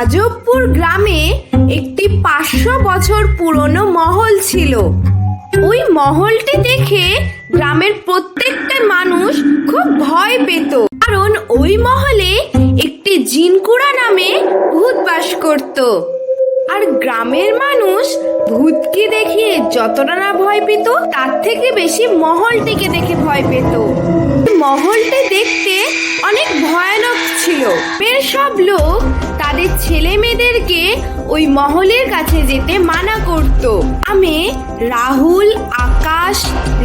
আজবপুর গ্রামে একটি পাঁচশো বছর পুরনো মহল ছিল। ওই মহলটি দেখে গ্রামের প্রত্যেকটা মানুষ খুব ভয় পেত। কারণ ওই মহলে একটি জিনকুড়া নামে ভূত বাস করত। আর গ্রামের মানুষ ভূতকে দেখে যতটা না ভয় পেত, তার থেকে বেশি মহলটিকে দেখে ভয় পেত। মহলটি দেখতে অনেক ভয়ানক ছিল। বের সব লোক তাদের ছেলে মেয়েদেরকে ওই মহলের কাছে যেতে মানা করত। আমি রাহুল, আকাশ,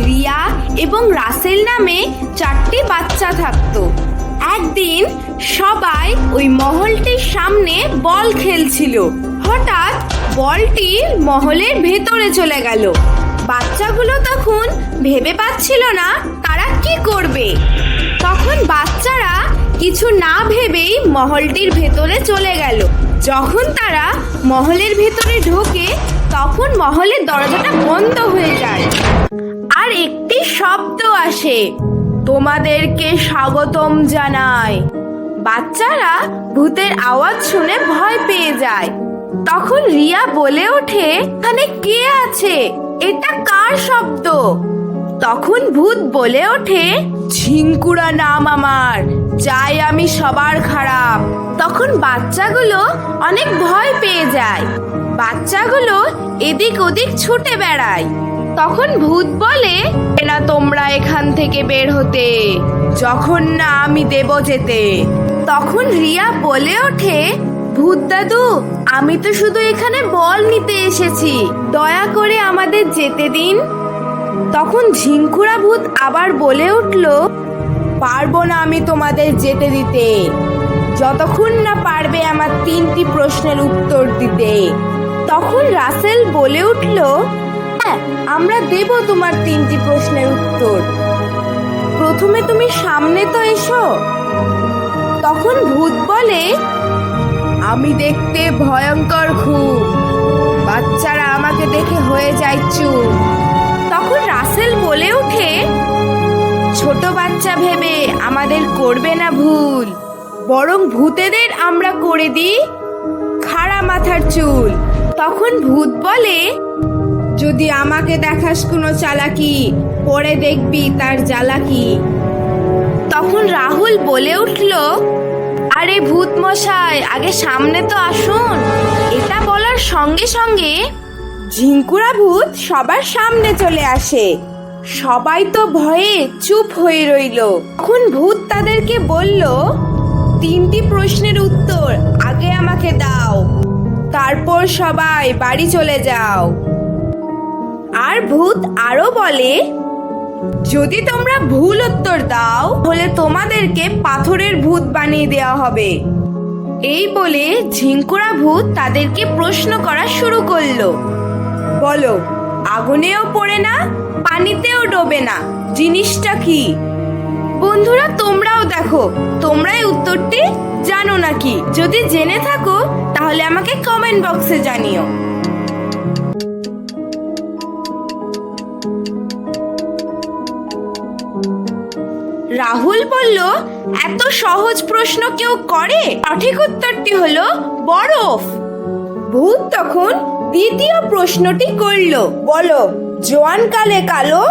রিয়া এবং রাসেল নামে চারটি বাচ্চা থাকতো। একদিন সবাই ওই মহলটির সামনে বল খেলছিল। হঠাৎ বলটি মহলের ভেতরে চলে গেল। বাচ্চাগুলো তখন ভেবে পাচ্ছিল না তারা কি করবে। কিছু না ভেবেই মহলটির ভেতরে চলে গেল। যখন তারা মহলের ভেতরে ঢোকে, তখন মহলের দরজাটা বন্ধ হয়ে যায়। আর একটি শব্দ আসে। তোমাদেরকে স্বাগতম জানাই। বাচ্চারা ভূতের আওয়াজ শুনে ভয় পেয়ে যায়। তখন রিয়া বলে ওঠে, এখানে কে আছে? এটা কার শব্দ? তখন ভূত বলে ওঠে, ঝিঙ্কুরা নাম আমার, যাই আমি সবার খারাপ। তখন বাচ্চাগুলো অনেক ভয় পেয়ে যায়। বাচ্চাগুলো এদিক ওদিক ছুটে বেড়ায়। তখন ভূত বলে না তোমরা এখান থেকে বের হতে, যখন না আমি দেব যেতে। তখন রিয়া বলে ওঠে, ভূত দাদু, আমি তো শুধু এখানে বল নিতে এসেছি, দয়া করে আমাদের যেতে দিন। তখন ঝিঙ্কুরা ভূত আবার বলে উঠল, পারব না আমি তোমাদের যেতে দিতে। যতক্ষণ না পারবে আমার তিনটি প্রশ্নের উত্তর দিতে। তখন রাসেল বলে উঠল হ্যাঁ আমরা দেব তোমার তিনটি প্রশ্নের উত্তর। প্রথমে তুমি সামনে তো এসো। তখন ভূত বলে, আমি দেখতে ভয়ঙ্কর খুব। বাচ্চারা আমাকে দেখে হয়ে যায় চুপ। রাসেল বলে ওঠে? ছোট বাচ্চা ভেবে আমাদের করবে না ভুল। বরং ভূতেদের আমরা করে দিই খাড়া মাথার চুল। তখন ভূত বলে, যদি আমাকে দেখাস কোনো চালাকি, পরে দেখবি তার জ্বালাকি। তখন রাহুল বলে উঠল, আরে ভূত মশাই আগে সামনে তো আসুন। এটা বলার সঙ্গে সঙ্গে ঝিঙ্কুরা ভূত সবার সামনে চলে আসে। সবাই তো ভয়ে চুপ হয়ে রইল। তখন ভূত তাদেরকে বলল, তিনটি প্রশ্নের উত্তর আগে আমাকে দাও, তারপর সবাই বাড়ি চলে যাও। আর ভূত আরও বলে, যদি তোমরা ভুল উত্তর দাও, তাহলে তোমাদেরকে পাথরের ভূত বানিয়ে দেওয়া হবে। এই বলে ঝিঙ্কুরা ভূত তাদেরকে প্রশ্ন করা শুরু করল। বলো, আগুনেও পড়ে না, পানিতেও ডোবে না। জিনিসটা কি? বন্ধুরা, তোমরাও দেখো। তোমরাই উত্তরটি জানো নাকি? যদি জেনে থাকো, তাহলে আমাকে কমেন্ট বক্সে জানিও। রাহুল বলল, এত সহজ প্রশ্ন কেউ করে? সঠিক উত্তরটি হলো বরফ। ভূত তখন দ্বিতীয় প্রশ্নটি করল, বলো, জোয়ান কালে কালো,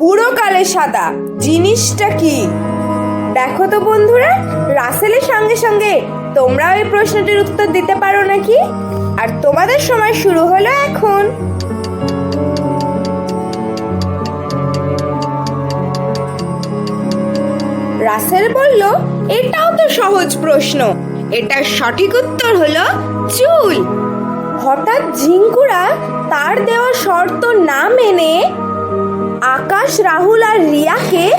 বুড়ো কালে সাদা, জিনিসটা কি? দেখো তো বন্ধুরা, রাসেলের সঙ্গে সঙ্গে তোমরাও এই প্রশ্নটির উত্তর দিতে পারো নাকি? আর তোমাদের সময় শুরু হলো এখন। রাসেল বলল, এটাও তো সহজ প্রশ্ন। এটার সঠিক উত্তর হলো চুল। হঠাৎ ঝিঙ্কুরা তার দেওয়া শর্ত না মেনে আকাশ, রাহুল আর রিয়াকে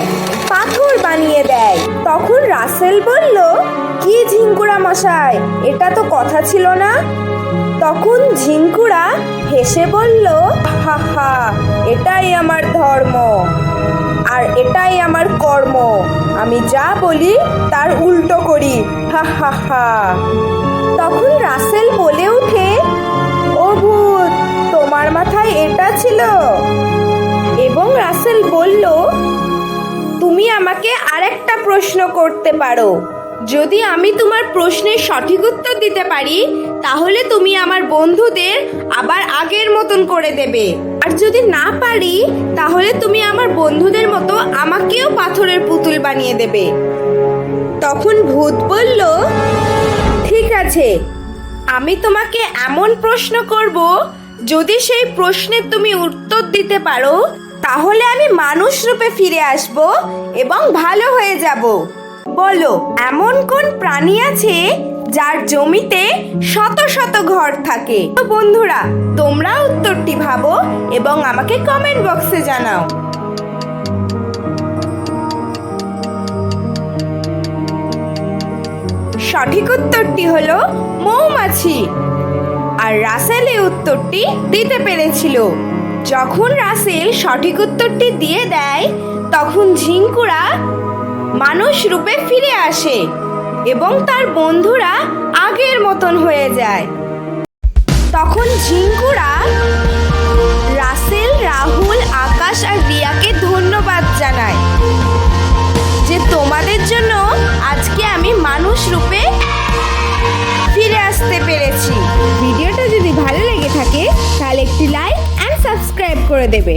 পাথর বানিয়ে দেয়। তখন রাসেল বলল, কি ঝিঙ্কুরা মশাই, এটা তো কথা ছিল না? তখন ঝিঙ্কুরা হেসে বলল, হা হা, এটাই আমার ধর্ম আর এটাই আমার কর্ম। আমি যা বলি তার উল্টো করি। হা হা হা। তখন ছিল এবং রাসেল বলল, তুমি আমাকে আরেকটা প্রশ্ন করতে পারো। যদি আমি তোমার প্রশ্নের সঠিক উত্তর দিতে পারি, তাহলে তুমি আমার বন্ধুদের আবার আগের মতন করে দেবে। আর যদি না পারি, তাহলে তুমি আমার বন্ধুদের মতো আমাকেও পাথরের পুতুল বানিয়ে দেবে। তখন ভূত বলল, ঠিক আছে, আমি তোমাকে এমন প্রশ্ন করব যদি সেই প্রশ্নের তুমি উত্তর দিতে পারো, তাহলে আমি মানুষ রূপে ফিরে আসব এবং ভালো হয়ে যাব। বলো, এমন কোন প্রাণী আছে যার জমিতে শত শত ঘর থাকে? তো বন্ধুরা, তোমরা উত্তরটি ভাবো এবং আমাকে কমেন্ট বক্সে জানাও। সঠিক উত্তরটি হলো মৌমাছি। আর রাসেল উত্তরটি দিতে পেরেছিল। যখন রাসেল সঠিক উত্তরটি দিয়ে দেয়, তখন ঝিঙ্কুরা মানুষ রূপে ফিরে আসে এবং তার বন্ধুরা আগের মতন হয়ে যায়। তখন ঝিঙ্কুরা রাসেল, রাহুল, আকাশ আর রিয়াকে ধন্যবাদ জানায় যে তোমাদের জন্য আজকে আমি মানুষ রূপে লেগে একটি লাইক অ্যান্ড সাবস্ক্রাইব করে দেবে।